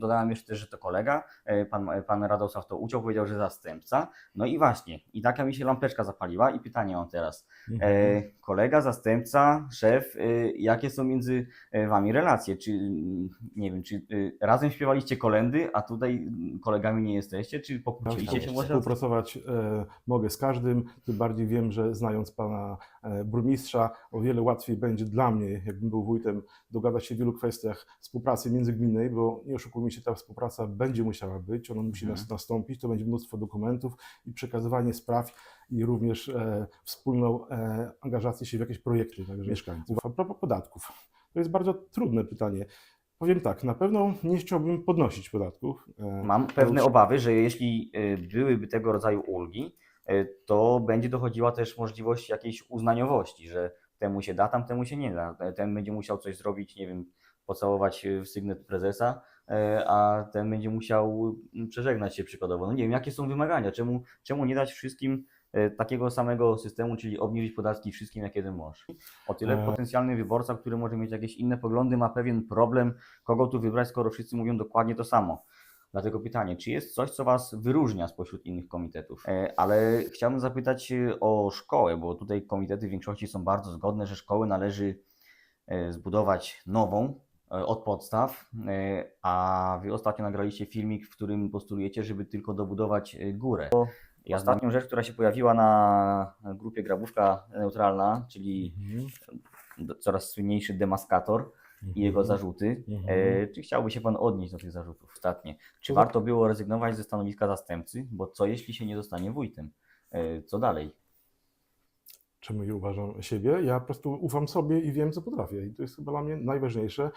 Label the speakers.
Speaker 1: dodałem jeszcze też, że to kolega, e, pan, pan Radosław to uciął, powiedział, że zastępca. No i właśnie, i taka mi się lampeczka zapaliła i pytanie mam teraz.
Speaker 2: Mhm.
Speaker 1: E, kolega, zastępca, szef, e, jakie są między e, wami relacje? Czy, mm, nie wiem, czy e, razem śpiewaliście kolendy, a tutaj mm, kolegami nie jesteście? Czy pokłóciliście się może?
Speaker 2: Współpracować e, mogę z każdym, tym bardziej wiem, że znając pana e, burmistrza, o wiele łatwiej będzie dla mnie, jakbym był wójtem, dogadać się w wielu kwestiach współpracy międzygminnej, bo nie oszukujmy się, ta współpraca będzie musiała być, ona musi
Speaker 1: Mhm.
Speaker 2: nas, nastąpić, to będzie mnóstwo dokumentów i przekazywanie spraw i również e, wspólną e, angażację się w jakieś projekty także mieszkańców. A propos podatków, to jest bardzo trudne pytanie. Powiem tak, na pewno nie chciałbym podnosić podatków. e,
Speaker 1: Mam pewne obawy, że jeśli e, byłyby tego rodzaju ulgi, e, to będzie dochodziła też możliwość jakiejś uznaniowości, że temu się da, tamtemu się nie da. Ten będzie musiał coś zrobić, nie wiem, pocałować e, w sygnet prezesa, e, a ten będzie musiał mm, przeżegnać się przykładowo. No nie wiem, jakie są wymagania, czemu, czemu nie dać wszystkim e, takiego samego systemu, czyli obniżyć podatki wszystkim jak jeden mąż. O tyle potencjalny wyborca, który może mieć jakieś inne poglądy, ma pewien problem, kogo tu wybrać, skoro wszyscy mówią dokładnie to samo. Dlatego pytanie, czy jest coś, co Was wyróżnia spośród innych komitetów? Ale chciałbym zapytać o szkołę, bo tutaj komitety w większości są bardzo zgodne, że szkołę należy zbudować nową od podstaw, e, a Wy ostatnio nagraliście filmik, w którym postulujecie, żeby tylko dobudować e, górę. I ostatnią rzecz, która się pojawiła na grupie Grabówka Neutralna, czyli
Speaker 2: Mhm.
Speaker 1: coraz słynniejszy demaskator, i jego zarzuty.
Speaker 2: Mhm.
Speaker 1: E, czy chciałby się Pan odnieść do tych zarzutów ostatnie? Czy
Speaker 2: To-
Speaker 1: warto było rezygnować ze stanowiska zastępcy? Bo co jeśli się nie zostanie wójtem? E, co dalej?
Speaker 2: czemu ja uważam siebie. Ja po prostu ufam sobie i wiem, co potrafię. I to jest chyba dla mnie najważniejsze.